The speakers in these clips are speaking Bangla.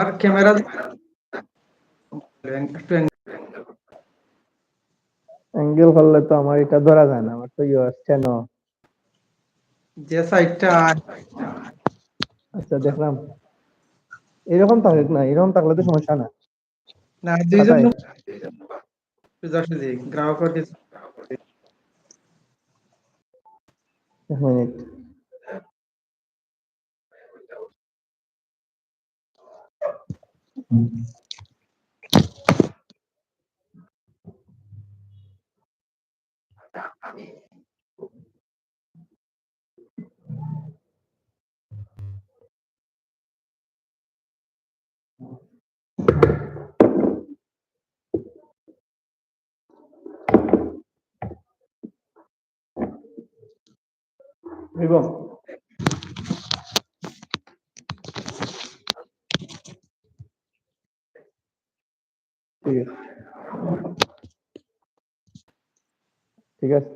আর ক্যামেরা একটু অ্যাঙ্গেল করলে তো আমার এটা ধরা যায় না আমার তো ইয়ে আসছে না যে সাইডটা আচ্ছা দেখলাম। এরকম থাকুক না এরকম থাকলে তো সমস্যা না। না দুইজন তাই? গ্রাহকের এক মিনিট এবং ঠিক আছে ঠিক আছে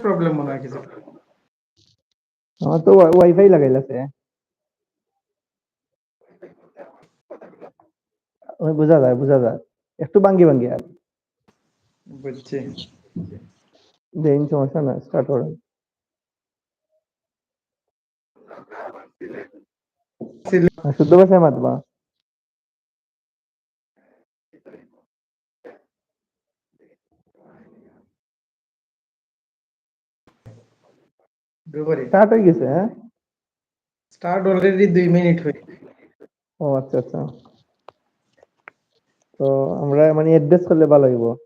প্রবলেম মনে হয় কিছু আমার তো ওয়াইফাই লাগাইলাছে ওই বোঝা যায় বোঝা যায় একটু বাঙ্গি বাঙ্গি আর বুঝছি দেন সমস্যা না স্টার্ট করেন আর শুদ্ধ ভাষায় মাতবা দুবারই স্টার্ট হয়ে গেছে হ্যাঁ স্টার্ট অলরেডি দুই মিনিট হয়ে ও আচ্ছা আচ্ছা তো আমরা মানে অ্যাড্রেস করলে ভালো হইব গেছে আচ্ছা জিবুর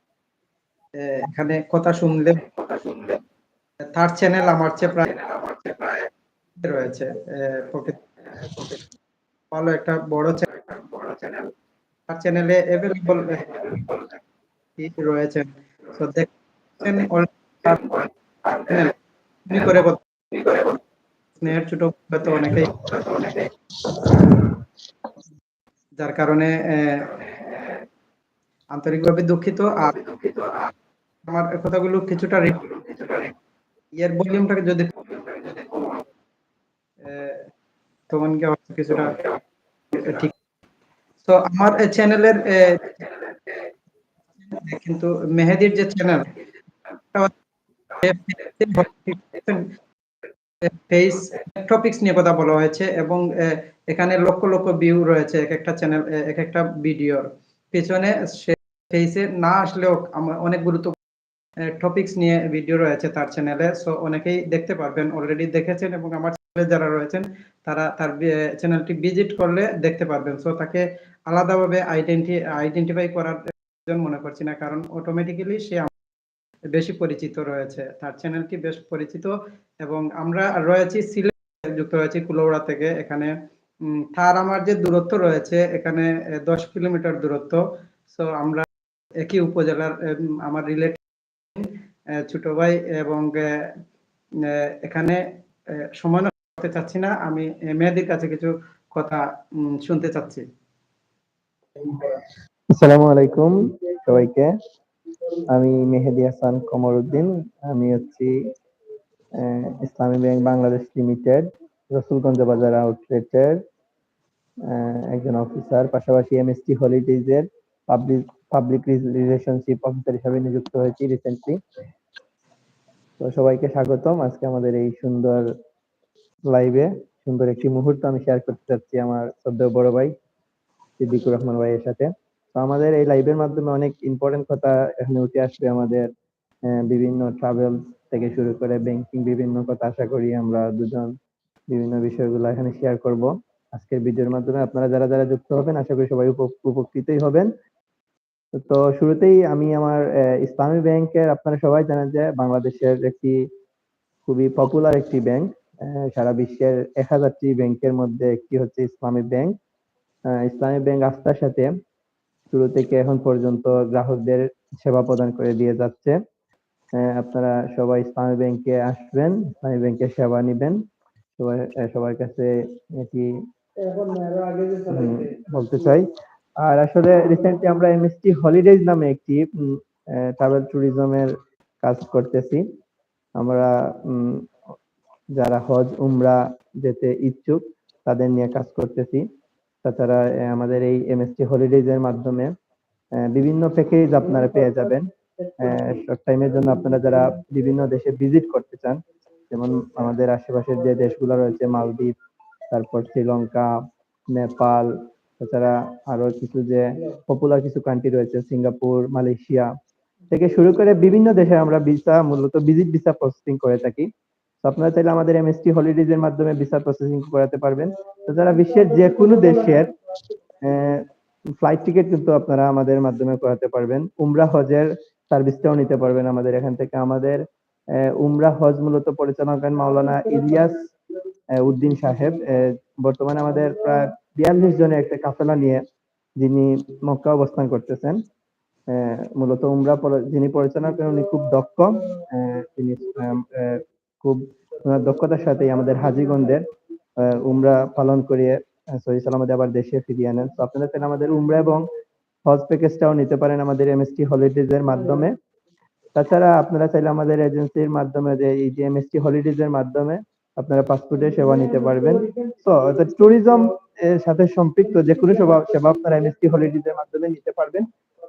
এখানে কথা শুনলে তার চ্যানেল আমার চেয়ে প্রায় রয়েছে ভালো একটা বড় চ্যানেল তার চ্যানেলে অ্যাভেলেবল রয়েছে, তো দেখছেন করে স্নেহের ছোট হয়তো অনেকেই, যার কারণে আন্তরিকভাবে দুঃখিত, আর আমার কথাগুলো কিছুটা ইয়ার ভলিউমটাকে যদি তখন কি কিছুটা ঠিক? তো আমার চ্যানেলের কিন্তু মেহেদির যে চ্যানেল ফেস টপিকস নিয়ে কথা বলা হয়েছে এবং এখানে লক্ষ লক্ষ ভিউ রয়েছে এক একটা চ্যানেল এক একটা ভিডিওর পেছনে ফেসে না আসলেও আমার অনেক গুরুত্ব টপিকস নিয়ে ভিডিও রয়েছে তার চ্যানেলে সো অনেকেই দেখতে পারবেন অলরেডি দেখেছেন এবং আমার চ্যানেলে যারা রয়েছেন, তারা তার চ্যানেলটি ভিজিট করলে দেখতে পারবেন। সো তাকে আলাদাভাবে আইডেন্টি আইডেন্টিফাই করার প্রয়োজন মনে করছি না, কারণ অটোমেটিক্যালি সে বেশি পরিচিত রয়েছে। তার চ্যানেলটি বেশ পরিচিত এবং আমরা রয়েছি সিলেট, যুক্ত রয়েছি কুলৌড়া থেকে। এখানে তার আমার যে দূরত্ব রয়েছে, এখানে দশ কিলোমিটার দূরত্ব। সো আমরা একই উপজেলার আমার রিলেটিভ ছোট ভাই এবং এখানে সময় করতে চাচ্ছি না। আমি মেয়েদের কাছে কিছু কথা শুনতে চাচ্ছি। আসসালামু আলাইকুম সবাইকে। আমি মেহেদি হাসান কমরউদ্দিন। আমি হচ্ছি ইসলামী ব্যাংক বাংলাদেশ লিমিটেড, রসুলগঞ্জ বাজার আউটলেটের একজন অফিসার। পাশাপাশি এমএসটি হলিডেজের পাবলিক পাবলিক রিলেশনশিপ অফিসার হিসাবে নিযুক্ত হয়েছি রিসেন্টলি তো সবাইকে স্বাগতম আজকে আমাদের এই সুন্দর লাইভে সুন্দর একটি মুহূর্ত আমি শেয়ার করতে চাচ্ছি আমার শ্রদ্ধেয় বড় ভাই সিদ্দিকুর রহমান ভাইয়ের সাথে। তো আমাদের এই লাইভের মাধ্যমে অনেক ইম্পর্টেন্ট কথা এখানে উঠে আসবে আমাদের বিভিন্ন ট্রাভেল থেকে শুরু করে ব্যাংকিং বিভিন্ন কথা আশা করি আমরা দুজন বিভিন্ন বিষয়গুলো এখানে শেয়ার করব। আজকের ভিডিওর মাধ্যমে আপনারা যারা যারা যুক্ত হবেন, আশা করি সবাই উপ- উপকৃতই হবেন। তো শুরুতেই আমি আমার ইসলামী ব্যাংকের আপনারা সবাই জানেন যে বাংলাদেশের একটি খুবই পপুলার একটি ব্যাংক সারা বিশ্বের এক হাজারটি ব্যাংকের মধ্যে একটি হচ্ছে ইসলামী ব্যাংক। ইসলামী ব্যাংক আস্থার সাথে শুরু থেকে এখন পর্যন্ত গ্রাহকদের সেবা প্রদান করে দিয়ে যাচ্ছে। আপনারা সবাই ইসলামী ব্যাংকে আসবেন ইসলামী ব্যাংকের সেবা নিবেন। সবাই আহ, সবার কাছে এটি বলতে চাই। আর আসলে রিসেন্টলি আমরা এমএসটি হলিডেজ নামে একটি ট্রাভেল ট্যুরিজমের কাজ করতেছি। আমরা যারা হজ, উমরা যেতে ইচ্ছুক, তাদের নিয়ে কাজ করতেছি। তাছাড়া আমাদের এই এমএসটি হলিডেজ এর মাধ্যমে বিভিন্ন প্যাকেজ আপনারা পেয়ে যাবেন। শর্ট টাইমের জন্য আপনারা যারা বিভিন্ন দেশে ভিজিট করতে চান, যেমন আমাদের আশেপাশের যে দেশগুলো রয়েছে, মালদ্বীপ, তারপর শ্রীলঙ্কা, নেপাল তাছাড়া আরও কিছু যে পপুলার কিছু কান্ট্রি রয়েছে, সিঙ্গাপুর, মালয়েশিয়া থেকে শুরু করে বিভিন্ন দেশে আমরা ভিসা মূলত ভিজিট ভিসা প্রসেসিং করে থাকি। আপনারা চাইলে আমাদের এমএসটি হলিডেজ এর মাধ্যমে ভিসা প্রসেসিং করাতে পারবেন। তাছাড়া বিশ্বের যে কোনো দেশের ফ্লাইট টিকিট কিন্তু আপনারা আমাদের মাধ্যমে করাতে পারবেন। উমরা হজের সার্ভিসটাও নিতে পারবেন আমাদের এখান থেকে। আমাদের উমরা হজ মূলত পরিচালনা করেন মাওলানা ইলিয়াস উদ্দিন সাহেব। বর্তমানে আমাদের প্রায় বিয়াল্লিশ জনের একটা কাফেলা নিয়ে যিনি মক্কা অবস্থান করতেছেন মূলত উমরা যিনি পরিচালনা করেন উনি খুব দক্ষ তিনি খুব দক্ষতার সাথে আমাদের হাজিগঞ্জের উমরা পালন করিয়ে সহি সালামতে আবার দেশে ফিরিয়ে আনেন। তো আপনারা চাইলে আমাদের উমরা এবং হজ প্যাকেজটাও নিতে পারেন আমাদের এমএসটি হলিডেজ এর মাধ্যমে। তাছাড়া আপনারা চাইলে আমাদের এজেন্সির মাধ্যমে যে, এই যে এমএসটি হলিডেজ এর মাধ্যমে আপনারা পাসপোর্টের সেবা নিতে পারবেন। তো ট্যুরিজম এর সাথে সম্পৃক্ত যে কোনো সেবা সেবা আপনারা এমএসটি হলিডেজ এর মাধ্যমে নিতে পারবেন।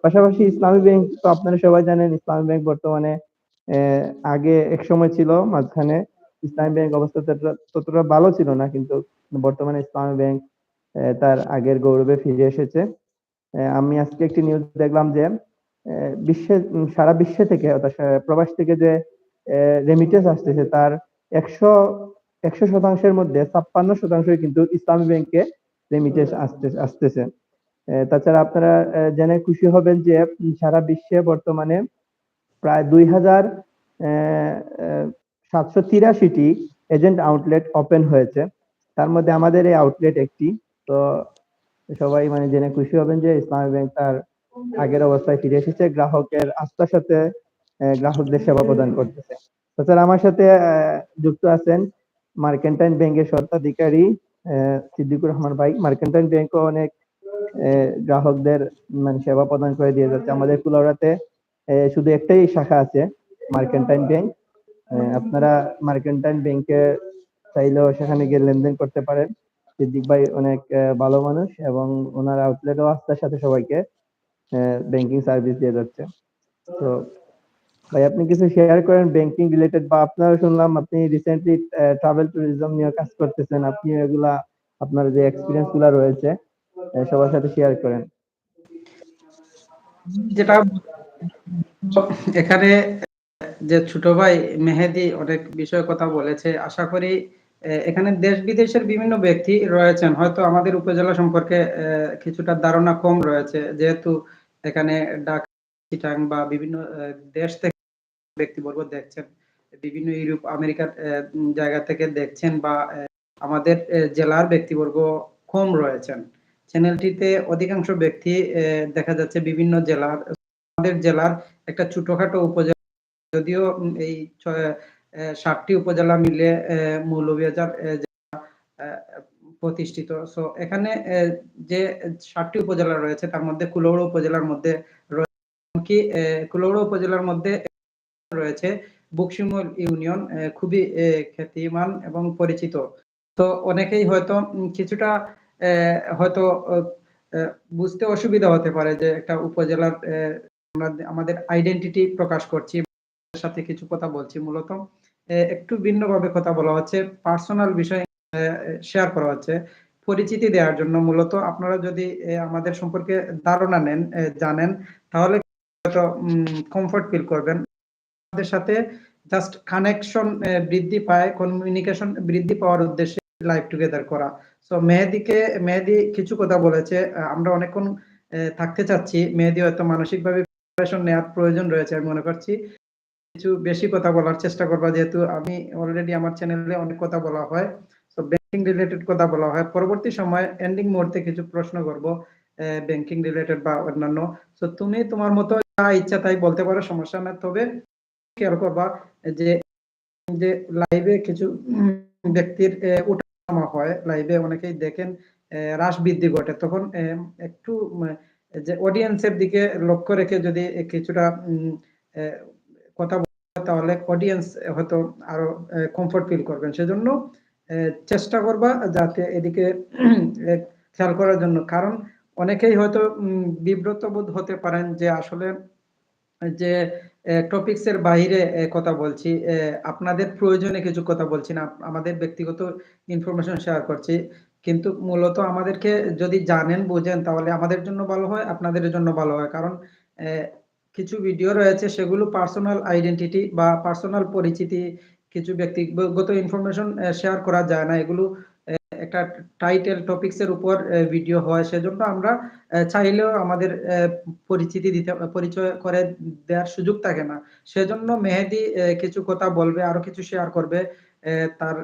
পাশাপাশি ইসলামী ব্যাংক তো আপনারা সবাই জানেন, ইসলামী ব্যাংক বর্তমানে আগে এক সময় ছিল, মাঝখানে ইসলামী ব্যাংক অবস্থা ততটা ভালো ছিল না, কিন্তু বর্তমানে ইসলামী ব্যাংক তার আগের গৌরবে ফিরে এসেছে। আমি আজকে একটি নিউজ দেখলাম যে বিশ্বে, সারা বিশ্বে থেকে, অর্থাৎ প্রবাস থেকে যে রেমিটেন্স আসতেছে, তার একশো একশো শতাংশের মধ্যে ছাপ্পান্ন শতাংশই কিন্তু ইসলামী ব্যাংকে রেমিটেন্স আসতে, আসতেছে। তাছাড়া আপনারা জেনে খুশি হবেন যে সারা বিশ্বে বর্তমানে প্রায় দুই হাজার সাতশো তিরাশিটি এজেন্ট আউটলেট ওপেন হয়েছে। তার মধ্যে আমাদের এই আউটলেট একটি। তো সবাই মানে জেনে খুশি হবেন যে ইসলামী ব্যাংক তার আগের অবস্থায় ফিরে এসেছে। গ্রাহকের আস্থার সাথে গ্রাহকদের সেবা প্রদান করতেছে। তাছাড়া আমার সাথে যুক্ত আছেন মার্কেন্টাইন ব্যাংকের স্বত্বাধিকারী সিদ্দিকুর রহমান ভাই। মার্কেন্টাইন ব্যাংকও অনেক গ্রাহকদের মানে সেবা প্রদান করে দিয়ে যাচ্ছে আমাদের কুলাউড়াতে শুধু একটাই শাখা আছে মার্কেন্টাইন ব্যাংক। আপনারা মার্কেন্টাইন ব্যাংকে চাইলেও সেখানে গিয়ে লেনদেন করতে পারেন। সিদ্দিক ভাই অনেক ভালো মানুষ এবং ওনার আউটলেটও আস্থার সাথে সবাইকে ব্যাংকিং সার্ভিস দিয়ে যাচ্ছে। তো ভাই, আপনি কিছু শেয়ার করেন ব্যাংকিং রিলেটেড বা আপনারা শুনলাম আপনি রিসেন্টলি ট্রাভেল ট্যুরিজম নিয়ে কাজ করতেছেন, আপনি এগুলা, আপনার যে এক্সপিরিয়েন্সগুলা রয়েছে সবার সাথে শেয়ার করেন। যেটা এখানে, যে ছোট ভাই মেহেদি অনেক বিষয়ে কথা বলেছে, আশা করি এখানে দেশ বিদেশের বিভিন্ন ব্যক্তি রয়েছেন। হয়তো আমাদের উপজেলা সম্পর্কে কিছুটা ধারণা কম রয়েছে, যেহেতু এখানে ডাক বা বিভিন্ন দেশ থেকে ব্যক্তিবর্গ দেখছেন বিভিন্ন ইউরোপ আমেরিকার জায়গা থেকে দেখছেন বা আমাদের জেলার ব্যক্তিবর্গ কম রয়েছেন। চ্যানেলটিতে অধিকাংশ ব্যক্তি দেখা যাচ্ছে বিভিন্ন জেলার আমাদের জেলার একটা ছোটখাটো উপজেলা যদিও এই ষাটটি উপজেলা মিলে আহ, প্রতিষ্ঠিত। সো এখানে যে ষাটটি উপজেলা রয়েছে তার মধ্যে কুলৌড়া উপজেলার মধ্যে আহ, কুলৌড়া উপজেলার মধ্যে রয়েছে। বক্সিমল ইউনিয়ন খুবই খ্যাতিমান এবং পরিচিত। তো অনেকেই হয়তো কিছুটা হয়তো বুঝতে অসুবিধা হতে পারে যে একটা উপজেলার আমাদের আইডেন্টিটি প্রকাশ করছি সাথে কিছু কথা বলছি মূলত। একটু ভিন্নভাবে কথা বলা হচ্ছে পার্সোনাল বিষয় শেয়ার করা হচ্ছে, পরিচিতি দেওয়ার জন্য। মূলত আপনারা যদি আমাদের সম্পর্কে ধারণা নেন জানেন, তাহলে কমফর্ট ফিল করবেন। আমাদের সাথে জাস্ট কানেকশন বৃদ্ধি পায় কমিউনিকেশন বৃদ্ধি পাওয়ার উদ্দেশ্যে লাইভ টুগেদার করা। সো মেহেদিকে, মেহেদি কিছু কথা বলেছে আমরা অনেকক্ষণ থাকতে চাচ্ছি। মেহেদি হয়তো মানসিকভাবে প্রিপারেশন নেওয়ার প্রয়োজন রয়েছে, আমি মনে করছি। কিছু বেশি কথা বলার চেষ্টা করব, যেহেতু আমি অলরেডি আমার চ্যানেলে অনেক কথা বলা হয়। তো ব্যাংকিং রিলেটেড কথা বলা হয়। পরবর্তী সময় এন্ডিং মুহূর্তে কিছু প্রশ্ন করব ব্যাংকিং রিলেটেড বা অন্যান্য। তো তুমি তোমার মতো যা ইচ্ছা তাই বলতে পারো, সমস্যা না তবে খেয়াল করবা যে যে লাইভে কিছু ব্যক্তির ওঠানামা হয় লাইভে অনেকেই দেখেন হ্রাস বৃদ্ধি ঘটে। তখন একটু যে অডিয়েন্সের দিকে লক্ষ্য রেখে যদি কিছুটা কথা তাহলে অডিয়েন্স হয়তো আরও কমফোর্ট ফিল করবেন। সেজন্য চেষ্টা করবা যাতে এদিকে খেয়াল করার জন্য। কারণ, অনেকেই হয়তো বিব্রত বোধ হতে পারেন যে আসলে, যে টপিকস এর বাইরে কথা বলছি। আপনাদের প্রয়োজনে কিছু কথা বলছি না, আমাদের ব্যক্তিগত ইনফরমেশন শেয়ার করছি। কিন্তু মূলত আমাদেরকে যদি জানেন, বোঝেন, তাহলে আমাদের জন্য ভালো হয়, আপনাদের জন্য ভালো হয়। কারণ কিছু ভিডিও রয়েছে, সেগুলো পার্সোনাল আইডেন্টিটি বা পার্সোনাল পরিচিতি কিছু ব্যক্তিগত ইনফরমেশন শেয়ার করা যায় না। এগুলো একটা টাইটেল টপিকস এর উপর ভিডিও হয়, সেজন্য আমরা চাইলেও আমাদের পরিচিতি দিতে, পরিচয় করে দেওয়ার সুযোগ থাকে না। সেজন্য মেহেদি কিছু কথা বলবে, আরও কিছু শেয়ার করবে তার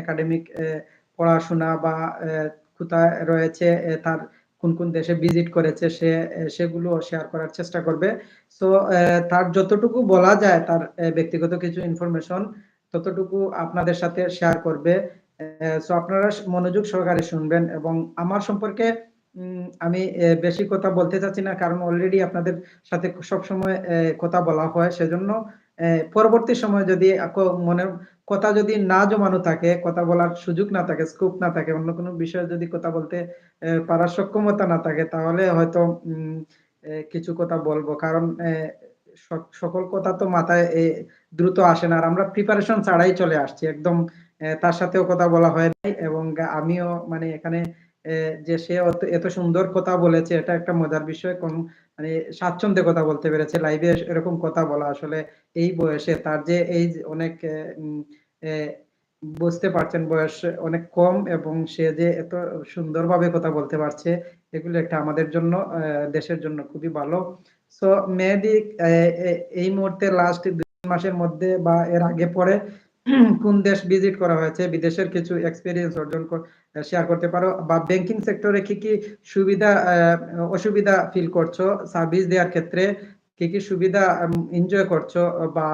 একাডেমিক পড়াশোনা বা কোথায় রয়েছে তার কোন কোন দেশে ভিজিট করেছে, সে সেগুলো শেয়ার করার চেষ্টা করবে। সো তার যতটুকু বলা যায়, তার ব্যক্তিগত কিছু ইনফরমেশন ততটুকু আপনাদের সাথে শেয়ার করবে। সো আপনারা মনোযোগ সহকারে শুনবেন এবং আমার সম্পর্কে আমি বেশি কথা বলতে চাচ্ছি না কারণ অলরেডি আপনাদের সাথে সব সময় কথা বলা হয়। সেজন্য পরবর্তী সময় যদি মনে, কথা যদি না জমানো থাকে, কথা বলার সুযোগ না থাকে স্কোপ না থাকে, অন্য কোনো বিষয়ে যদি কথা বলতে পারার সক্ষমতা না থাকে, তাহলে হয়তো কিছু কথা বলব। কারণ সকল কথা তো মাথায় দ্রুত আসে না। আর আমরা প্রিপারেশন ছাড়াই চলে আসছি। একদম তার সাথেও কথা বলা হয় নাই এবং আমিও মানে এখানে যে সে এত সুন্দর কথা বলেছে এটা একটা মজার বিষয়। কোন মানে স্বাচ্ছন্দ্যে কথা বলতে পেরেছে লাইভে এরকম কথা বলা আসলে এই বয়সে তার যে এই অনেক বুঝতে পারছেন বয়স অনেক কম এবং সে যে এত সুন্দরভাবে কথা বলতে পারছে এগুলো একটা আমাদের জন্য দেশের জন্য খুবই ভালো। সো আহ, এই মুহূর্তে লাস্ট দুই মাসের মধ্যে বা এর আগে পরে কোন দেশ ভিজিট করা হয়েছে, বিদেশের কিছু এক্সপিরিয়েন্স অর্জন শেয়ার করতে পারো, বা ব্যাংকিং সেক্টরে কি কি সুবিধা অসুবিধা ফিল করছ? সার্ভিস দেওয়ার ক্ষেত্রে কি কি সুবিধা এনজয় করছ? বা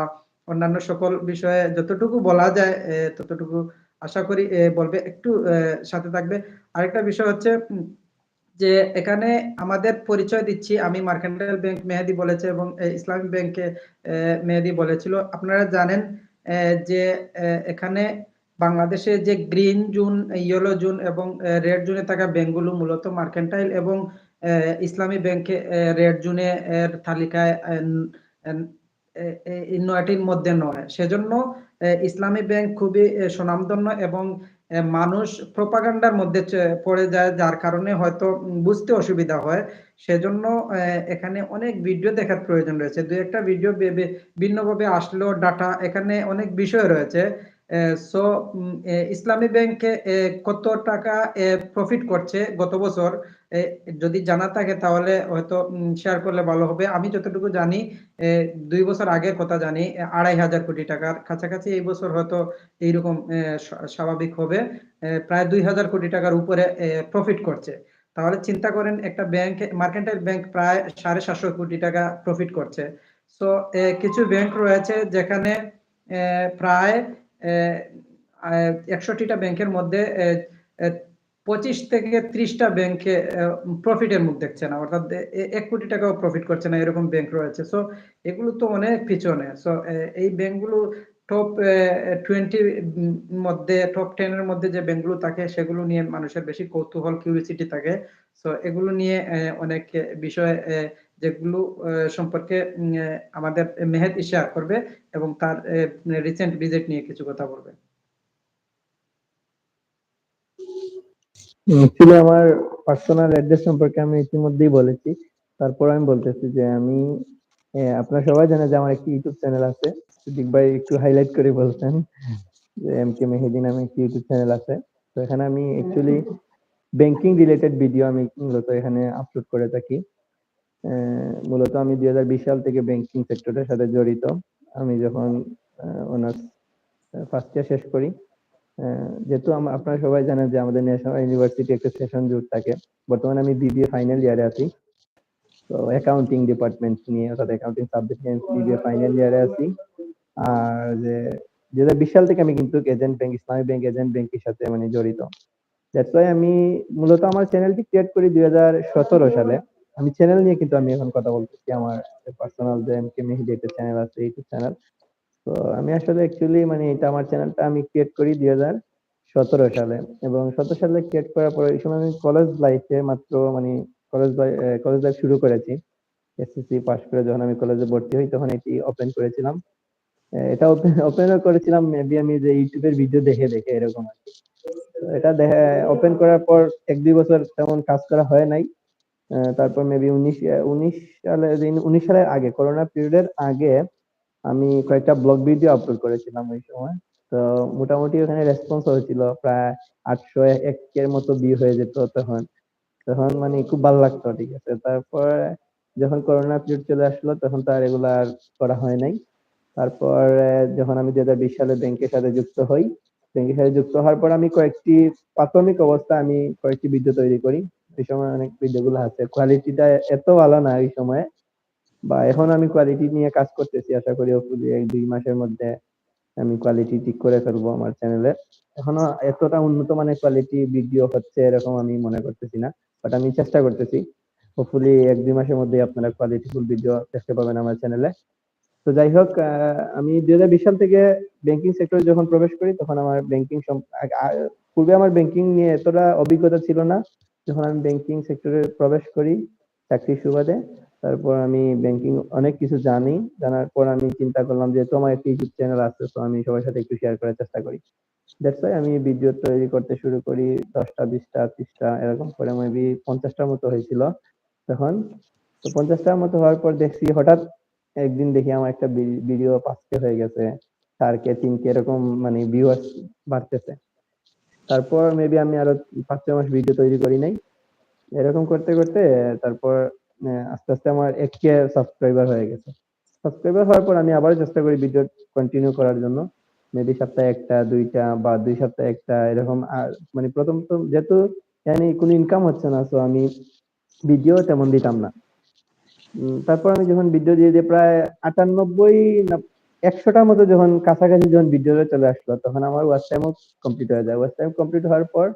অন্যান্য সকল বিষয়ে যতটুকু বলা যায় ততটুকু আশা করি বলবে। একটু সাথে থাকবে। আরেকটা বিষয় হচ্ছে যে এখানে আমাদের পরিচয় দিচ্ছি, আমি মার্কেন্টাইল ব্যাংক মেহেদি বলেছে এবং ইসলামী ব্যাংকে মেহেদি বলেছিল। আপনারা জানেন যে এখানে বাংলাদেশে যে গ্রিন জোন, ইয়েলো জোন এবং রেড জোনে থাকা ব্যাংকগুলো মূলত মার্কেন্টাইল এবং ইসলামী ব্যাংকে রেড জোনে এর তালিকায় নয়টির মধ্যে নয়। সেজন্য ইসলামী ব্যাংক খুবই সুনামধন্য স্বনামধন্য এবং মানুষ প্রপাগান্ডার মধ্যে পড়ে যায়, যার কারণে হয়তো বুঝতে অসুবিধা হয়। সেজন্য এখানে অনেক ভিডিও দেখার প্রয়োজন রয়েছে। দু একটা ভিডিও ভিন্নভাবে আসলো ডাটা এখানে অনেক বিষয় রয়েছে। সো ইসলামী ব্যাংকে কত টাকা প্রফিট করছে গত বছর যদি জানা থাকে তাহলে হয়তো শেয়ার করলে ভালো হবে। আমি যতটুকু জানি দুই বছর আগের কথা জানি আড়াই হাজার কোটি টাকার কাছাকাছি এই বছর হয়তো এইরকম স্বাভাবিক হবে। প্রায় দুই হাজার কোটি টাকার উপরে প্রফিট করছে। তাহলে চিন্তা করেন, একটা ব্যাংক মার্কেন্টাইল ব্যাংক প্রায় সাড়ে সাতশো কোটি টাকা প্রফিট করছে। সো কিছু ব্যাংক রয়েছে যেখানে প্রায় একষট্টিটা ব্যাংকের মধ্যে পঁচিশ থেকে ত্রিশটা ব্যাংকে প্রফিটের মুখ দেখছে না। অর্থাৎ এক কোটি টাকাও প্রফিট করছে না এরকম ব্যাংক রয়েছে। সো এগুলো তো অনেক পিছনে। সো এই ব্যাংকগুলো টপ টোয়েন্টির মধ্যে টপ টেন এর মধ্যে যে ব্যাংকগুলো থাকে, সেগুলো নিয়ে মানুষের বেশি কৌতূহল কিউরিসিটি থাকে। সো এগুলো নিয়ে অনেক বিষয় যেগুলো সম্পর্কে আমাদের মেহেদ শেয়ার করবে এবং তার রিসেন্ট ভিজিট নিয়ে কিছু কথা বলবে। অ্যাকচুয়ালি আমার পার্সোনাল অ্যাড্রেস সম্পর্কে আমি ইতিমধ্যেই বলেছি। তারপর আমি বলতেছি যে আমি আপনারা সবাই জানেন যে আমার একটি ইউটিউব চ্যানেল আছে। সিদ্দিক ভাই একটু হাইলাইট করে বলতেন যে এম কে মেহেদি নামে একটি ইউটিউব চ্যানেল আছে। তো এখানে আমি অ্যাকচুয়ালি ব্যাংকিং রিলেটেড ভিডিও আমি মূলত এখানে আপলোড করে থাকি। মূলত আমি দুই হাজার বিশ সাল থেকে ব্যাংকিং সেক্টরের সাথে জড়িত। আমি যখন অনার্স ফার্স্ট ইয়ার শেষ করি যেহেতু আপনারা সবাই জানেন যে আমাদের ন্যাশনাল ইউনিভার্সিটি একটা সেশন জুট থাকে। বর্তমানে আমি বিবিএ ফাইনাল ইয়ারে আছি। তো অ্যাকাউন্টিং ডিপার্টমেন্ট নিয়ে, অর্থাৎ অ্যাকাউন্টিং সাবজেক্ট নিয়ে বিবিএ ফাইনাল ইয়ারে আছি। আর যে দুই বিশাল থেকে আমি কিন্তু agent bank Islami bank agent ব্যাংকের সাথে মানে জড়িত। দ্যাটস ওয়াই আমি মূলত আমার চ্যানেলটি ক্রিয়েট করি দুই হাজার সতেরো সালে। আমি চ্যানেল নিয়ে কিন্তু আমি এখন কথা বলতেছি। আমার পার্সোনাল যে এম কে মেহেদি একটা চ্যানেল আছে ইউটিউব চ্যানেল তো আমি আসলে অ্যাকচুয়ালি মানে এটা আমার চ্যানেলটা আমি ক্রিয়েট করি দুই হাজার সতেরো সালে এবং সতেরো সালে ক্রিয়েট করার পরে এই সময় আমি কলেজ লাইফে মাত্র মানে কলেজ কলেজ লাইফ শুরু করেছি। এসএসসি পাস করে যখন আমি কলেজে ভর্তি হই তখন এটি ওপেন করেছিলাম। এটা ওপেন ওপেনও করেছিলাম মেবি আমি যে ইউটিউবের ভিডিও দেখে দেখে এরকম আর কি। এটা দেখে ওপেন করার পর এক দুই বছর তেমন কাজ করা হয় নাই। তারপর মেবি উনিশ উনিশ সালে, উনিশ সালের আগে করোনা পিরিয়ডের আগে আমি কয়েকটা ব্লগ ভিডিও আপলোড করেছিলাম ওই সময়। তো মোটামুটি ওখানে রেসপন্স হয়েছিল, প্রায় আটশো একের মতো ভিউ হয়ে যেত তখন। তখন মানে খুব ভালো লাগতো, ঠিক আছে? তারপর যখন করোনা পিরিয়ড চলে আসলো, তখন তো আর এগুলো আর করা হয় নাই। তারপর যখন আমি দু হাজার বিশ সালে ব্যাংকের সাথে যুক্ত হই ব্যাংকের সাথে যুক্ত হওয়ার পর আমি কয়েকটি প্রাথমিক অবস্থা আমি কয়েকটি ভিডিও তৈরি করি। ওই সময় অনেক ভিডিও গুলো আছে। কোয়ালিটিটা এত ভালো না ওই সময়। বা এখন আমি কোয়ালিটি নিয়ে কাজ করতেছি, আশা করি এক দুই মাসের মধ্যে আমি কোয়ালিটি ঠিক করে ফেলব আমার চ্যানেলে এখনও এতটা উন্নত মানের কোয়ালিটি ভিডিও হচ্ছে এরকম আমি মনে করতেছি না বাট আমি চেষ্টা করতেছি। হোপফুলি এক দুই মাসের মধ্যে আপনারা কোয়ালিটিফুল ভিডিও দেখতে পাবেন আমার চ্যানেলে তো যাই হোক আমি দুই হাজার বিশ সাল থেকে ব্যাংকিং সেক্টরে যখন প্রবেশ করি, তখন আমার ব্যাংকিং পূর্বে আমার ব্যাংকিং নিয়ে এতটা অভিজ্ঞতা ছিল না, যখন আমি ব্যাংকিং সেক্টরে প্রবেশ করি, চাকরির সুবাদে। তারপর আমি ব্যাংকিং অনেক কিছু জানি। জানার পর আমি চিন্তা করলাম যেহেতু আমার একটা ইউটিউব চ্যানেল আছে, তো আমি সবার সাথে একটু শেয়ার করার চেষ্টা করি। দ্যাটস ওয়াই আমি ভিডিও তৈরি করতে শুরু করি দশটা, বিশটা, ত্রিশটা, এরকম করে মেবি পঞ্চাশটার মতো হয়েছিল তখন। তো পঞ্চাশটার মতো হওয়ার পর দেখছি হঠাৎ একদিন দেখি আমার একটা ভিডিও পাঁচকে হয়ে গেছে, চারকে, তিনকে, এরকম মানে ভিউয়ার্স বাড়তেছে। তারপর মেবি আমি আরও পাঁচ, ছয় মাস ভিডিও তৈরি করি নাই। এরকম করতে করতে তারপর আস্তে আস্তে আমার এক কে সাবস্ক্রাইবার হয়ে গেছে। সাবস্ক্রাইবার হওয়ার পর আমি আবার চেষ্টা করি ভিডিও কন্টিনিউ করার জন্য। মেবি সপ্তাহে একটা, দুইটা বা দুই সপ্তাহে একটা, এরকম আর মানে প্রথম তো যেহেতু yani কোনো ইনকাম হচ্ছে না তো আমি ভিডিও তেমন দিতাম না। তারপর আমি যখন ভিডিও দিয়ে দিয়ে প্রায় আটানব্বই একশোটার মতো যখন কাছাকাছি যখন ভিডিও চলে আসলো, তখন আমার ওয়াচ টাইমও কমপ্লিট হয়ে যায়। ওয়াচ টাইম কমপ্লিট হওয়ার পর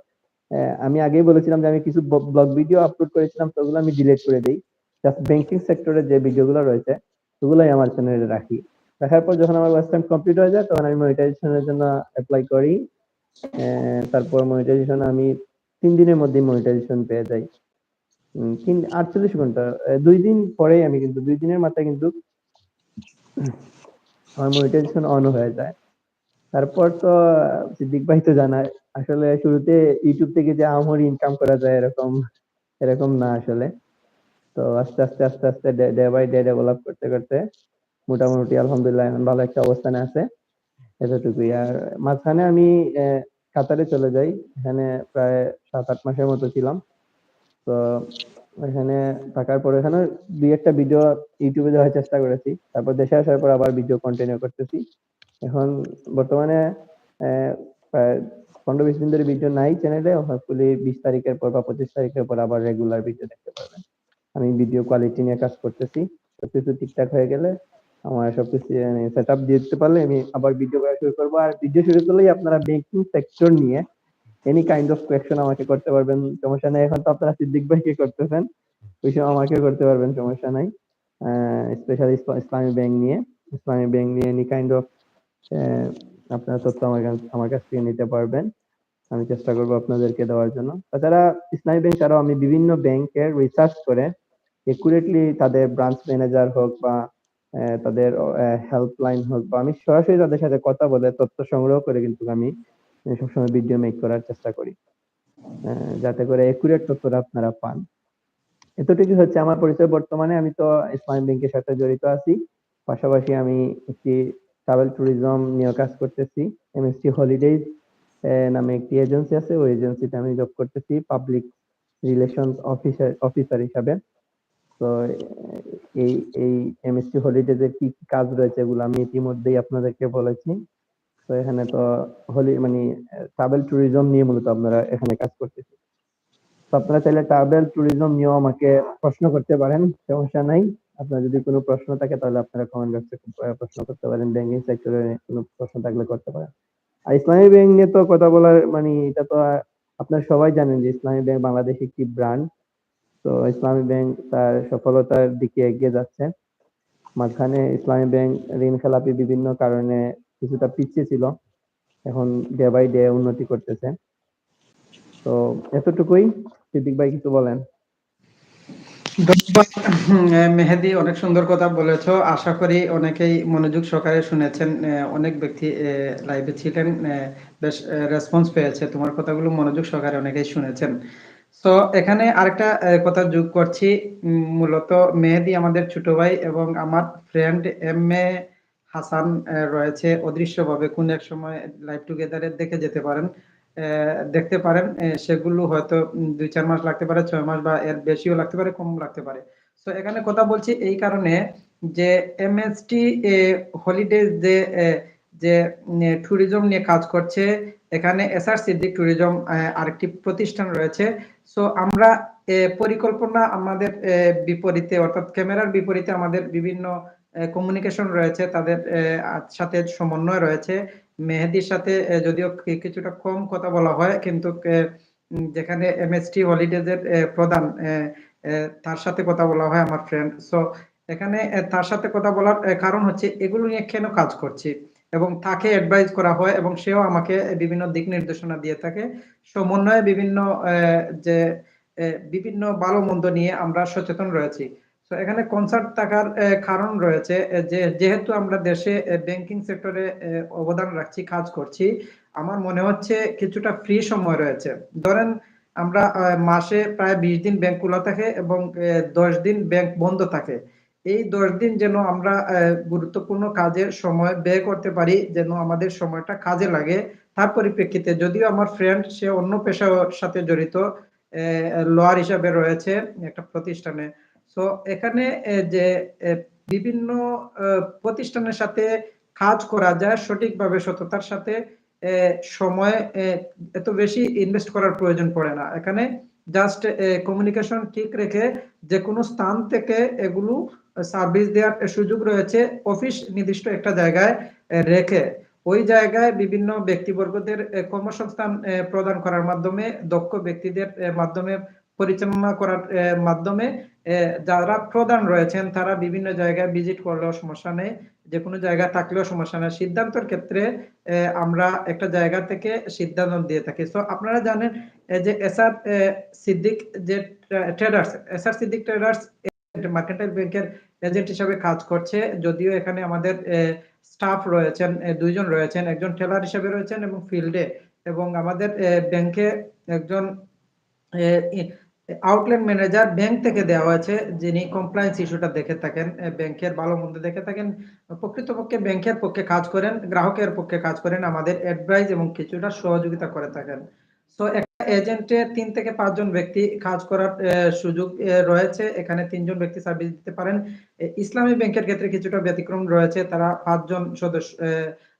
আমি আগেই বলেছিলাম যে আমি কিছু ব্লগ ভিডিও আপলোড করেছিলাম, তো ওগুলো আমি ডিলিট করে দিই। জাস্ট ব্যাংকিং সেক্টরে যে ভিডিওগুলো রয়েছে ওগুলোই আমার চ্যানেলে রাখি। রাখার পর যখন আমার ওয়াচ টাইম কমপ্লিট হয়ে যায়, তখন আমি মনিটাইজেশনের জন্য অ্যাপ্লাই করি। তারপর মনিটাইজেশন আমি তিন দিনের মধ্যে মনিটাইজেশন পেয়ে যাই। তিন, আটচল্লিশ ঘণ্টা দুই দিন পরেই আমি কিন্তু, দুই দিনের মাথায় কিন্তু আমার মনিটাইজেশন অন হয়ে যায়। তারপর তো, সিদ্দিক ভাই তো জানায়, আসলে শুরুতে ইউটিউব থেকে যে আমরি ইনকাম করা যায় এরকম এরকম না আসলে। তো আস্তে আস্তে আস্তে আস্তে ডে বাই ডে ডেভেলপ করতে করতে মোটামুটি আলহামদুলিল্লাহ এখন ভালো একটা অবস্থানে আছে। এতটুকুই। আর মাঝখানে আমি কাতারে চলে যাই। এখানে প্রায় সাত আট মাসের মতো ছিলাম। তো এখানে থাকার পর এখানে দুই একটা ভিডিও ইউটিউবে দেওয়ার চেষ্টা করেছি। তারপর দেশে আসার পর আবার ভিডিও কন্টিনিউ করতেছি। এখন বর্তমানে প্রায় পনেরো বিশ দিন ধরে ভিডিও নাই চ্যানেলে হopefully বিশ তারিখের পর বা পঁচিশ তারিখের পর আবার রেগুলার ভিডিও দেখতে পারবেন। আমি ভিডিও কোয়ালিটি নিয়ে কাজ করতেছি। সবকিছু ঠিকঠাক হয়ে গেলে আমার সবকিছু সেট আপ দিয়ে দিতে পারলে আমি আবার ভিডিও করা শুরু করব। আর ভিডিও শুরু করলেই আপনারা ব্যাংকিং সেক্টর নিয়ে এনি কাইন্ড অফ কোয়েশ্চেন আমাকে করতে পারবেন, সমস্যা নেই। এখন তো আপনারা সিদ্দিক ভাইকে করতেছেন, ওই সময় আমাকে করতে পারবেন, সমস্যা নাই। স্পেশালি ইসলামী ব্যাংক নিয়ে, ইসলামী ব্যাংক নিয়ে এনি কাইন্ড অফ আপনারা তথ্য আমার আমার কাছ থেকে নিতে পারবেন। আমি চেষ্টা করব আপনাদেরকে দেওয়ার জন্য। তাছাড়া ইসলামী ব্যাংক ছাড়াও আমি বিভিন্ন ব্যাংকের রিসার্চ করে একুরেটলি তাদের ব্রাঞ্চ ম্যানেজার হোক বা তাদের হেল্পলাইন হোক বা আমি সরাসরি তাদের সাথে কথা বলে তথ্য সংগ্রহ করে কিন্তু আমি সবসময় ভিডিও মেক করার চেষ্টা করি। যাতে করে একুরেট তথ্যটা আপনারা পান। এতটুকু হচ্ছে আমার পরিচয়। বর্তমানে আমি তো ইসলামী ব্যাংকের সাথে জড়িত আছি। পাশাপাশি আমি একটি ট্রাভেল ট্যুরিজম নিয়ে কাজ করতেছি। এমএসটি হলিডেজ নামে একটি এজেন্সি আছে। ওই এজেন্সিতে আমি জব করতেছি পাবলিক রিলেশনস অফিসার অফিসার হিসাবে। তো এই এই এমএসসি হলিডেজে কি কি কাজ রয়েছে এগুলো আমি ইতিমধ্যেই আপনাদেরকে বলেছি। তো, এখানে তো হলি মানে ট্রাভেল ট্যুরিজম নিয়ে মূলত আপনারা এখানে কাজ করতেছি তো, আপনারা চাইলে ট্রাভেল ট্যুরিজম নিয়েও আমাকে প্রশ্ন করতে পারেন, সমস্যা নাই। আপনার যদি কোনো প্রশ্ন থাকে তাহলে আপনারা কমেন্ট বক্সে প্রশ্ন করতে পারেন। ব্যাংকিং সেক্টরে কোনো প্রশ্ন থাকলে করতে পারেন। আর ইসলামী ব্যাংক নিয়ে তো কথা বলার মানে এটা তো আপনার সবাই জানেন যে ইসলামী ব্যাংক বাংলাদেশ একটি ব্র্যান্ড তো ইসলামী ব্যাংক তার সফলতার দিকে এগিয়ে যাচ্ছে। মাঝখানে ইসলামী ব্যাংক ঋণ খেলাপি বিভিন্ন কারণে কিছুটা পিছিয়ে ছিল। এখন ডে বাই ডে উন্নতি করতেছে। তো এতটুকুই। সিদ্দিক ভাই কিছু বলেন? মেহেদি, অনেক সুন্দর কথা বলেছ। আশা করি অনেকেই মনোযোগ সহকারে শুনেছেন। অনেক ব্যক্তি লাইভে ছিলেন। বেশ রেসপন্স পেয়েছে। তোমার কথাগুলো মনোযোগ সহকারে অনেকেই শুনেছেন। তো এখানে আরেকটা কথা যোগ করছি। মূলত মেহেদি আমাদের ছোট ভাই এবং আমার ফ্রেন্ড এম এ হাসান রয়েছে। অদৃশ্যভাবে কোন এক সময় লাইভ টুগেদারে দেখে যেতে পারেন। দেখতে পারেন সেগুলো হয়তো দুই চার মাস লাগতে পারে, ছয় মাস বা এর বেশিও লাগতে পারে কম লাগতে পারে। তো এখানে কথা বলছি এই কারণে যে এমএসটি হলিডেজ যে যে ট্যুরিজম নিয়ে কাজ করছে, এখানে এসআর সিদ্দিক ট্যুরিজম আরেকটি প্রতিষ্ঠান রয়েছে। সো আমরা পরিকল্পনা আমাদের বিপরীতে, অর্থাৎ ক্যামেরার বিপরীতে আমাদের বিভিন্ন কমিউনিকেশন রয়েছে, তাদের সাথে সমন্বয় রয়েছে। মেহেদির সাথে যদিও কিছুটা কম কথা বলা হয়, কিন্তু যেখানে এমএসটি হলিডেজের প্রধান তার সাথে কথা বলা হয় আমার ফ্রেন্ড সো এখানে তার সাথে কথা বলার কারণ হচ্ছে এগুলো নিয়ে কেন কাজ করছি? এবং তাকে অ্যাডভাইস করা হয় এবং সেও আমাকে বিভিন্ন দিক নির্দেশনা দিয়ে থাকে। সমন্বয়ে বিভিন্ন যে বিভিন্ন ভালো মন্দ নিয়ে আমরা সচেতন রয়েছি। তো এখানে কনসার্ট থাকার কারণ রয়েছে যে, যেহেতু আমরা দেশে ব্যাংকিং সেক্টরে অবদান রাখছি, কাজ করছি, আমার মনে হচ্ছে কিছুটা ফ্রি সময় রয়েছে। ধরেন, আমরা মাসে প্রায় বিশ দিন ব্যাংক খোলা থাকে এবং দশ দিন ব্যাংক বন্ধ থাকে। এই দশ দিন যেন আমরা গুরুত্বপূর্ণ কাজে সময় ব্যয় করতে পারি, যেন আমাদের সময়টা কাজে লাগে, তার পরিপ্রেক্ষিতে যদিও আমার ফ্রেন্ড সে অন্য পেশার সাথে জড়িত লোয়ার হিসাবে রয়েছে, একটা প্রতিষ্ঠানে। তো এখানে যে বিভিন্ন প্রতিষ্ঠানের সাথে কাজ করা যায় সঠিকভাবে সততার সাথে সময় এত বেশি ইনভেস্ট করার প্রয়োজন পড়ে না। এখানে জাস্ট কমিউনিকেশন ঠিক রেখে যে কোনো স্থান থেকে এগুলো সার্ভিস দেওয়ার সুযোগ রয়েছে অফিস নির্দিষ্ট একটা জায়গায় রেখে। ওই জায়গায় বিভিন্ন ব্যক্তিবর্গদের কর্মসংস্থান প্রদান করার মাধ্যমে, দক্ষ ব্যক্তিদের মাধ্যমে পরিচালনা করার মাধ্যমে যারা প্রধান রয়েছেন, তারা বিভিন্ন জায়গায় ভিজিট করলেও সমস্যা নেই। যে কোনো জায়গায় থাকলেও সমস্যা নেই। সিদ্ধান্তের ক্ষেত্রে আমরা একটা জায়গা থেকে সিদ্ধান্ত দিয়ে থাকি। তো আপনারা জানেন যে এসআর সিদ্দিক যে traders SR Siddique traders mercantile ব্যাংকের এজেন্ট হিসাবে কাজ করছে। যদিও এখানে আমাদের স্টাফ রয়েছেন দুইজন রয়েছেন। একজন টেলার হিসাবে রয়েছেন এবং ফিল্ডে এবং আমাদের ব্যাংকে একজন আউটলেট ম্যানেজার ব্যাংক থেকে দেওয়া হয়েছে, যিনি কমপ্লায়েন্স ইস্যুটা দেখে থাকেন ব্যাংকের ভালো মন্দ দেখে থাকেন, প্রকৃতপক্ষে ব্যাংকের পক্ষে কাজ করেন, গ্রাহকের পক্ষে কাজ করেন, আমাদের অ্যাডভাইস এবং কিছুটা সহযোগিতা করে থাকেন। সো একটা এজেন্টে তিন থেকে পাঁচজন ব্যক্তি কাজ করার সুযোগ রয়েছে, এখানে তিনজন ব্যক্তি সার্ভিস দিতে পারেন। ইসলামী ব্যাংকের ক্ষেত্রে কিছুটা ব্যতিক্রম রয়েছে, তারা পাঁচজন সদস্য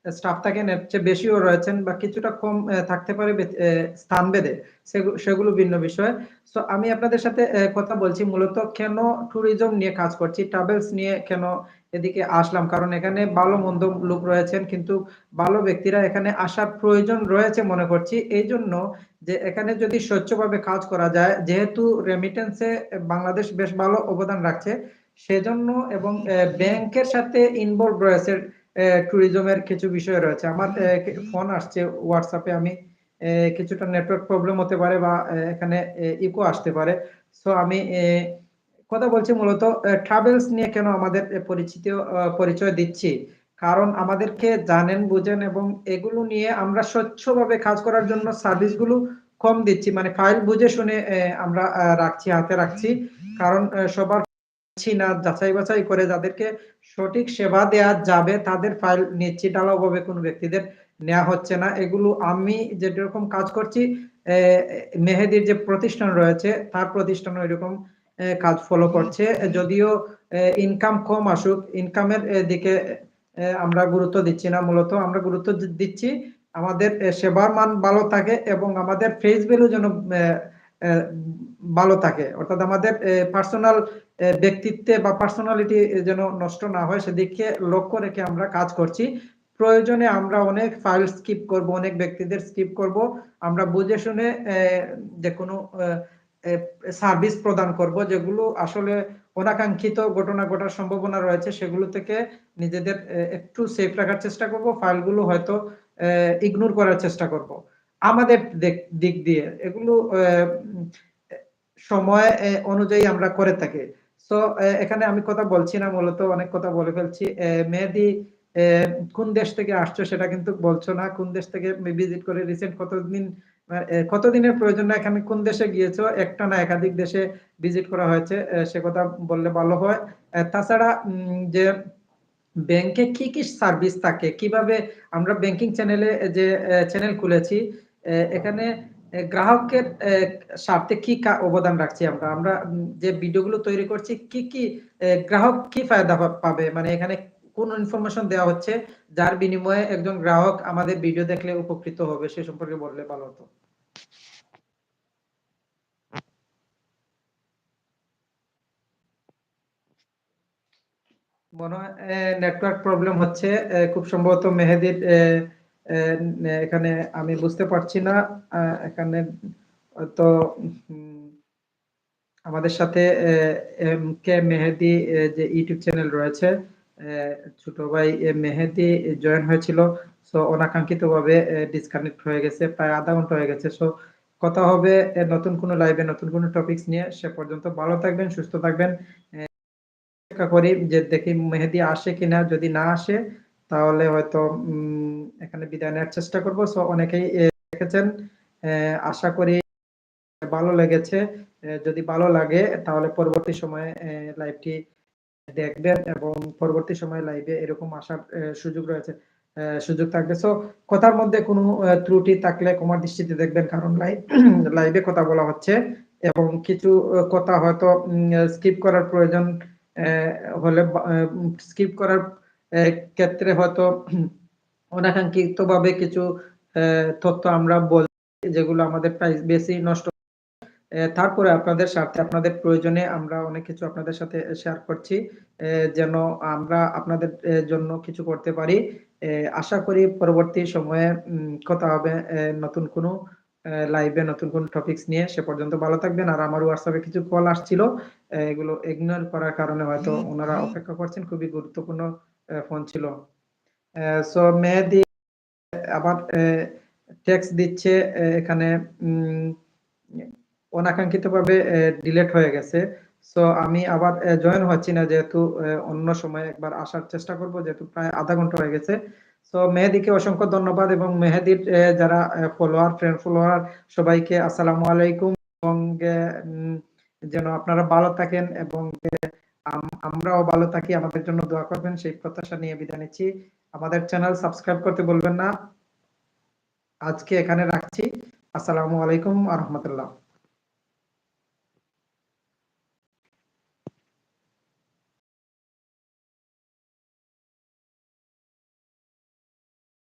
স্টাফ থাকেন এর চেয়ে বেশিও রয়েছেন বা কিছুটা কম থাকতে পারে স্থান ভেদে সেগু- সেগুলো ভিন্ন বিষয়। তো আমি আপনাদের সাথে কথা বলছি, মূলত কেন ট্যুরিজম নিয়ে কাজ করছি ট্রাভেলস নিয়ে কেন এদিকে আসলাম? কারণ এখানে ভালো মন্দ লোক রয়েছেন, কিন্তু ভালো ব্যক্তিরা এখানে আসার প্রয়োজন রয়েছে মনে করছি। এই জন্য যে এখানে যদি স্বচ্ছভাবে কাজ করা যায়, যেহেতু রেমিটেন্সে বাংলাদেশ বেশ ভালো অবদান রাখছে, সেজন্য এবং ব্যাংকের সাথে ইনভলভ রয়েছে ট্যুরিজমের কিছু বিষয় রয়েছে। আমার ফোন আসছে হোয়াটসঅ্যাপে আমি কিছুটা নেটওয়ার্ক প্রবলেম হতে পারে বা এখানে ইকো আসতে পারে। সো আমি কথা বলছি মূলত ট্রাভেলস নিয়ে কেন আমাদের পরিচিত পরিচয় দিচ্ছি? কারণ আমাদেরকে জানেন, বুঝেন এবং এগুলো নিয়ে আমরা স্বচ্ছভাবে কাজ করার জন্য সার্ভিসগুলো কম দিচ্ছি। মানে ফাইল বুঝে শুনে আমরা রাখছি, হাতে রাখছি। কারণ সবার পাচ্ছি না যাচাই বাছাই করে যাদেরকে সঠিক সেবা দেওয়া যাবে তাদের ফাইল নিচ্ছি ঢালাওভাবে কোনো ব্যক্তিদের নেওয়া হচ্ছে না। এগুলো আমি যেরকম কাজ করছি মেহেদির যে প্রতিষ্ঠান রয়েছে তার প্রতিষ্ঠান এরকম কাজ ফলো করছে। যদিও ইনকাম কম আসুক ইনকামের দিকে আমরা গুরুত্ব দিচ্ছি না। মূলত আমরা গুরুত্ব দিচ্ছি আমাদের সেবার মান ভালো থাকে এবং আমাদের ফেস ভ্যালু যেন ভালো থাকে। অর্থাৎ আমাদের পার্সোনাল ব্যক্তিত্বে বা পার্সোনালিটি যেন নষ্ট না হয়, সেদিকে লক্ষ্য রেখে আমরা কাজ করছি। প্রয়োজনে আমরা অনেক ফাইল স্কিপ করব, অনেক ব্যক্তিদের স্কিপ করব। আমরা বুঝে শুনে যে কোনো সার্ভিস প্রদান করব, যেগুলো আসলে অনাকাঙ্ক্ষিত ঘটনা ঘটার সম্ভাবনা রয়েছে, সেগুলো থেকে নিজেদের একটু সেফ রাখার চেষ্টা করব। ফাইলগুলো হয়তো ইগনোর করার চেষ্টা করব। আমাদের দিক- দিয়ে। এগুলো সময় অনুযায়ী আমরা করে থাকি। তো এখানে আমি কথা বলছি না, মূলত অনেক কথা বলে ফেলছি। মেহেদি কোন দেশ থেকে আসছো সেটা কিন্তু বলছো না। কোন দেশ থেকে ভিজিট করে রিসেন্ট কতদিন কতদিনের প্রয়োজন না এখানে কোন দেশে গিয়েছো? একটা না একাধিক দেশে ভিজিট করা হয়েছে সে কথা বললে ভালো হয়। তাছাড়া যে ব্যাংকে কি কি সার্ভিস থাকে? কীভাবে আমরা ব্যাংকিং চ্যানেলে যে চ্যানেল খুলেছি? এখানে গ্রাহকের স্বার্থে কি অবদান রাখছি আমরা? আমরা যে ভিডিওগুলো তৈরি করছি, কি কি গ্রাহক কি ফায়দা পাবে? মানে এখানে কোন ইনফরমেশন দেওয়া হচ্ছে, যার বিনিময়ে একজন গ্রাহক আমাদের ভিডিও দেখলে উপকৃত হবে, সে সম্পর্কে বললে ভালো হতো। মনে হয় নেটওয়ার্ক প্রবলেম হচ্ছে খুব সম্ভবত মেহেদির এখানে আমি বুঝতে পারছি না এখানে তো আমাদের সাথে এম, কে মেহেদি যে ইউটিউব চ্যানেল রয়েছে ছোট ভাই মেহেদি জয়েন হয়েছিল, সো অনাকাঙ্ক্ষিত ভাবে ডিসকানেক্ট হয়ে গেছে, প্রায় আধা ঘণ্টা হয়ে গেছে, সো কথা হবে নতুন কোনো লাইভে নতুন কোনো টপিকস নিয়ে, সে পর্যন্ত ভালো থাকবেন, সুস্থ থাকবেন করি যে দেখি মেহেদি আসে কিনা, যদি না আসে তাহলে হয়তো এখানে বিদায় নেওয়ার চেষ্টা করব। অনেকেই দেখেছেন আশা করি ভালো লেগেছে। যদি ভালো লাগে, তাহলে পরবর্তী সময়ে লাইভটি দেখবেন এবং পরবর্তী সময়ে লাইভে এরকম আসার সুযোগ রয়েছে সুযোগ থাকবে। সো কথার মধ্যে কোনো ত্রুটি থাকলে ক্ষমার দৃষ্টিতে দেখবেন, কারণ লাইভ, লাইভে কথা বলা হচ্ছে এবং কিছু কথা হয়তো স্কিপ করার প্রয়োজন হলে স্কিপ করার ক্ষেত্রে হয়তো অনাকাঙ্ক্ষিত ভাবে কিছু তথ্য আমরা বল যেগুলো আমাদের প্রাইস বেশি নষ্ট তারপরে আপনাদের স্বার্থে আপনাদের প্রয়োজনে আমরা অনেক কিছু আপনাদের সাথে শেয়ার করছি। যেন আমরা আপনাদের জন্য কিছু করতে পারি। আশা করি পরবর্তী সময়ে কথা হবে নতুন কোনো লাইভে নতুন কোন টপিকস নিয়ে। সে পর্যন্ত ভালো থাকবেন। আর আমার হোয়াটসঅ্যাপে কিছু কল আসছিল। এগুলো ইগনোর করার কারণে হয়তো ওনারা অপেক্ষা করছেন। খুবই গুরুত্বপূর্ণ ফোন ছিল। সো মেহেদি আবার টেক্সট দিচ্ছে এখানে অনাকাঙ্ক্ষিতভাবে ডিলেট হয়ে গেছে। সো আমি আবার জয়েন হচ্ছি না যেহেতু অন্য সময় একবার আসার চেষ্টা করব, যেহেতু প্রায় আধা ঘণ্টা হয়ে গেছে। সো মেহেদিকে অসংখ্য ধন্যবাদ এবং মেহেদির যারা ফলোয়ার ফ্রেন্ড ফলোয়ার সবাইকে আসসালামু আলাইকুম এবং যেন আপনারা ভালো থাকেন এবং আমরাও ভালো থাকি, আমাদের জন্য দোয়া করবেন, সেই প্রত্যাশা নিয়ে বিদায় নিচ্ছি। আমাদের চ্যানেল সাবস্ক্রাইব করতে বলবেন না। আজকে এখানে রাখছি। আসসালামু আলাইকুম আ রহমতুল্লাহ।